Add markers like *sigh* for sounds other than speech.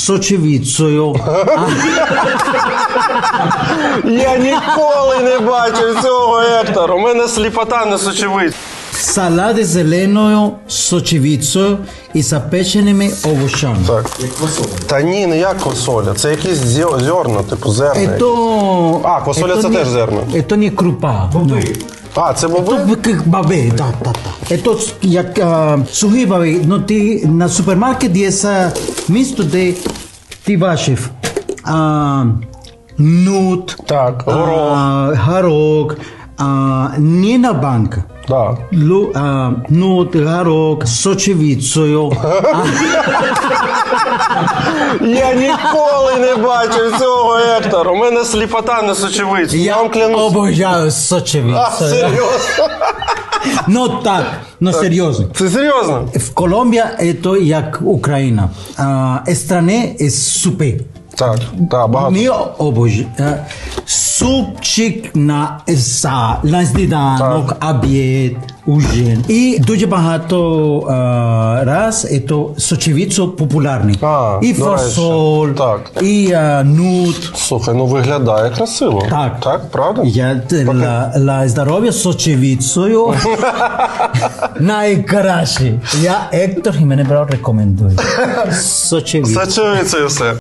сочевицею, *laughs* Я ніколи не бачив цього, Ектор. У мене сліпота не сочевидь. салати зеленою сочевицею і запеченими овочами. Так. Та ні, не як квасоля. Це якісь зьо- зерна, типу зерна. Ето, А, квасоля ето це не- теж зерно. Ето не крупа. Ну. А, це боби? Ето як баби, так, так, так. Ето як а, сухі баби, ну ти на супермаркет є са місто, де ти бачив а, нут, Так, горох. а, горох, а, не на банк. Да. Лу, а, нут, горох, сочевицею. *laughs* Я ніколи не бачив цього, Ектор. У мене сліпота не сочевидь. Я вам клянусь. обожаю А, сочевицею. серйозно? Ну так, ну серйозно. Це серйозно? В Колумбія это як Україна. А, стране е супи. Так, так, багато. Ми обожі. Е, Супчик на за на сніданок, обід, ужин. І дуже багато е, раз это сочевицо популярний. А, і фасоль, Так. і е, нут. Слухай, ну виглядає красиво. Так. Так, правда? Я для, для здоров'я сочевицею *laughs* найкраще. Я Ектор Хімене Брау рекомендую. *laughs* Сочевицею. Сочевицею все.